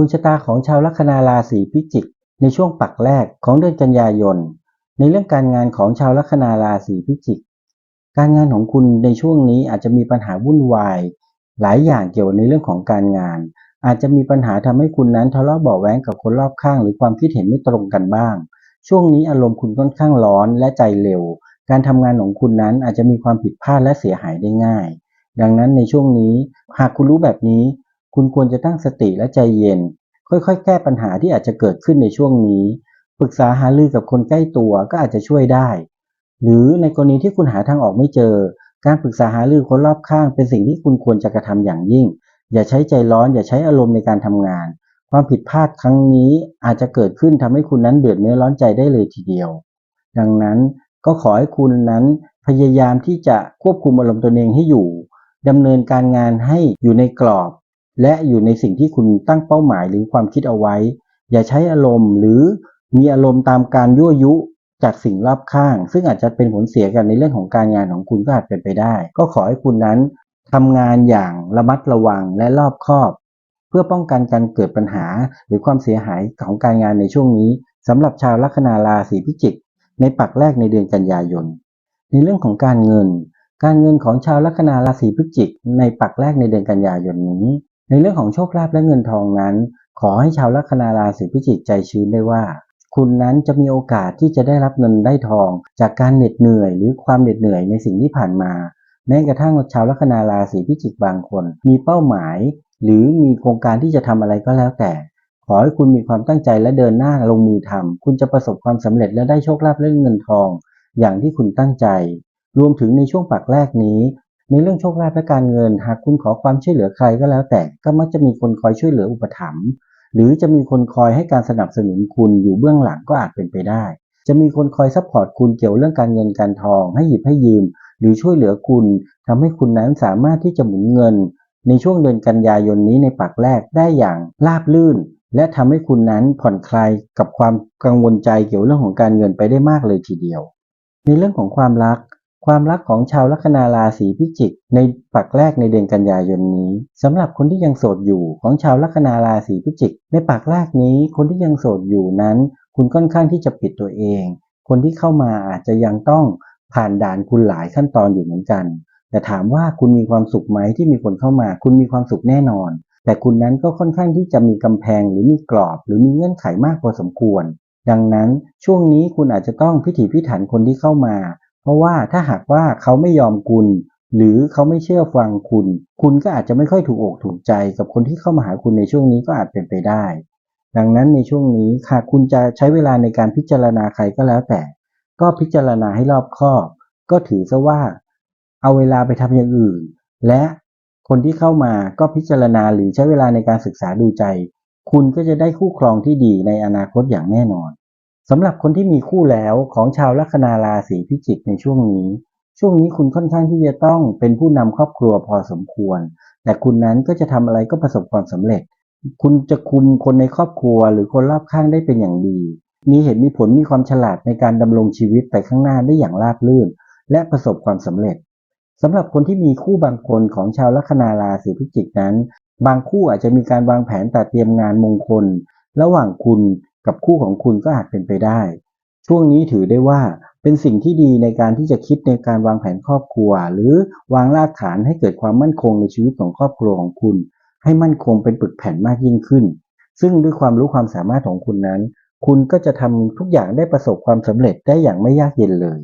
ดวงชะตาของชาวลัคนาราศีพิจิก ในช่วงปักแรกของเดือนกันยายน ในเรื่องการงานของชาวลัคนาราศีพิจิก การงานของคุณในช่วงนี้อาจจะมีปัญหาวุ่นวาย หลายอย่างเกี่ยวในเรื่องของการงาน อาจจะมีปัญหาทำให้คุณนั้นทะเลาะเบาะแว้งกับคนรอบข้าง หรือความคิดเห็นไม่ตรงกันบ้าง ช่วงนี้อารมณ์คุณค่อนข้างร้อนและใจเร็ว การทำงานของคุณนั้นอาจจะมีความผิดพลาดและเสียหายได้ง่าย ดังนั้นในช่วงนี้หากคุณรู้แบบนี้ คุณควรจะตั้งสติและใจเย็น ค่อยๆ แก้ปัญหาที่อาจจะเกิดขึ้นในช่วงนี้ ปรึกษาหารือกับคนใกล้ตัวก็อาจจะช่วยได้ หรือในกรณีที่คุณหาทางออกไม่เจอ การปรึกษาหารือคนรอบข้าง เป็นสิ่งที่คุณควรจะกระทำอย่างยิ่ง อย่าใช้ใจร้อน อย่าใช้อารมณ์ในการทำงาน ความผิดพลาดครั้งนี้อาจจะเกิดขึ้นทำให้คุณนั้นเดือดเนื้อร้อนใจได้เลยทีเดียว ดังนั้นก็ขอให้คุณนั้นพยายามที่จะควบคุมอารมณ์ตนเองให้อยู่ดำเนินการงานให้อยู่ในกรอบ และอยู่ในสิ่งที่คุณตั้งเป้าหมายหรือความคิดเอาไว้ อย่าใช้อารมณ์หรือมีอารมณ์ตามการยั่วยุจากสิ่งรอบข้าง ซึ่งอาจจะเป็นผลเสียกันในเรื่องของการงานของคุณก็อาจเป็นไปได้ ก็ขอให้คุณนั้นทำงานอย่างระมัดระวังและรอบคอบ เพื่อป้องกันการเกิดปัญหาหรือความเสียหายของการงานในช่วงนี้สำหรับชาวลัคนาราศีพิจิก ในปักแรกในเดือนกันยายน ในเรื่องของการเงิน การเงินของชาวลัคนาราศีพฤศจิก ในปักแรกในเดือนกันยายนนี้ ในเรื่องของโชคลาภและเงินทองนั้น ขอให้ชาวลัคนาราศีพฤศจิกใจชื้นได้ว่า คุณนั้นจะมีโอกาสที่จะได้รับเงินได้ทอง จากการเหน็ดเหนื่อย หรือความเหน็ดเหนื่อยในสิ่งที่ผ่านมาแม้กระทั่งชาวลัคนาราศีพิจิกบางคน มีเป้าหมาย หรือมีโครงการที่จะทำอะไรก็แล้วแต่ ขอให้คุณมีความตั้งใจและเดินหน้าลงมือทำคุณจะประสบความสำเร็จและได้โชคลาภและเงินทอง อย่างที่คุณตั้งใจ รวมถึงในช่วงปักแรกนี้ ในเรื่องโชคลาภและการเงิน หากคุณขอความช่วยเหลือใครก็แล้วแต่ก็มักจะมีคนคอยช่วยเหลืออุปถัมภ์หรือจะมีคนคอยให้การสนับสนุนคุณอยู่เบื้องหลังก็อาจเป็นไปได้ จะมีคนคอยซัพพอร์ตคุณเกี่ยวเรื่องการเงินการทอง ให้หยิบให้ยืม หรือช่วยเหลือคุณทำให้คุณนั้นสามารถที่จะหมุนเงิน ในช่วงเดือนกันยายนนี้ในปักแรกได้อย่างราบลื่น และทำให้คุณนั้นผ่อนคลายกับความกังวลใจเกี่ยวเรื่องของการเงินไปได้มากเลยทีเดียว ในเรื่องของความรัก ความรักของชาวลัคนาราศีพิจิก ในปักแรกในเดือนกันยายนนี้สำหรับคนที่ยังโสดอยู่ของชาวลัคนาราศีพิจิก ในปักแรกนี้คนที่ยังโสดอยู่นั้น คุณค่อนข้างที่จะปิดตัวเอง คนที่เข้ามาอาจจะยังต้องผ่านด่านคุณหลายขั้นตอนอยู่เหมือนกัน แต่ถามว่าคุณมีความสุขไหมที่มีคนเข้ามา คุณมีความสุขแน่นอน แต่คุณนั้นก็ค่อนข้างที่จะมีกำแพงหรือมีกรอบ หรือมีเงื่อนไขมากพอสมควร ดังนั้นช่วงนี้คุณอาจจะต้องพิถีพิถันคนที่เข้ามา เพราะว่าถ้าหากว่าเขาไม่ยอมคุณ หรือเขาไม่เชื่อฟังคุณ คุณก็อาจจะไม่ค่อยถูกอกถูกใจกับคนที่เข้ามาหาคุณในช่วงนี้ก็อาจเป็นไปได้ ดังนั้นในช่วงนี้หากคุณจะใช้เวลาในการพิจารณาใครก็แล้วแต่ ก็พิจารณาให้รอบคอบ ก็ถือซะว่า เอาเวลาไปทำอย่างอื่น และคนที่เข้ามาก็พิจารณาหรือใช้เวลาในการศึกษาดูใจ คุณก็จะได้คู่ครองที่ดีในอนาคตอย่างแน่นอน สำหรับคนที่มีคู่แล้วของชาวลัคนาราศีพิจิกในช่วงนี้ ช่วงนี้คุณค่อนข้างที่จะต้องเป็นผู้นำครอบครัวพอสมควร แต่คุณนั้นก็จะทำอะไรก็ประสบความสำเร็จ คุณจะคุมคนในครอบครัวหรือคนรอบข้างได้เป็นอย่างดี มีเหตุมีผลมีความฉลาดในการดำรงชีวิตไปข้างหน้าได้อย่างราบรื่น และประสบความสำเร็จสำหรับคนที่มีคู่บางคนของชาวลัคนาราศีพิจิกนั้น บางคู่อาจจะมีการวางแผนตัดเตรียมงานมงคล ระหว่างคุณ กับคู่ของคุณก็อาจเป็นไปได้ ช่วงนี้ถือได้ว่าเป็นสิ่งที่ดีในการที่จะคิดในการวางแผนครอบครัว หรือวางรากฐานให้เกิดความมั่นคงในชีวิตของครอบครัวของคุณ ให้มั่นคงเป็นปึกแผ่นมากยิ่งขึ้น ซึ่งด้วยความรู้ความสามารถของคุณนั้น คุณก็จะทำทุกอย่างได้ประสบความสำเร็จได้อย่างไม่ยากเย็นเลย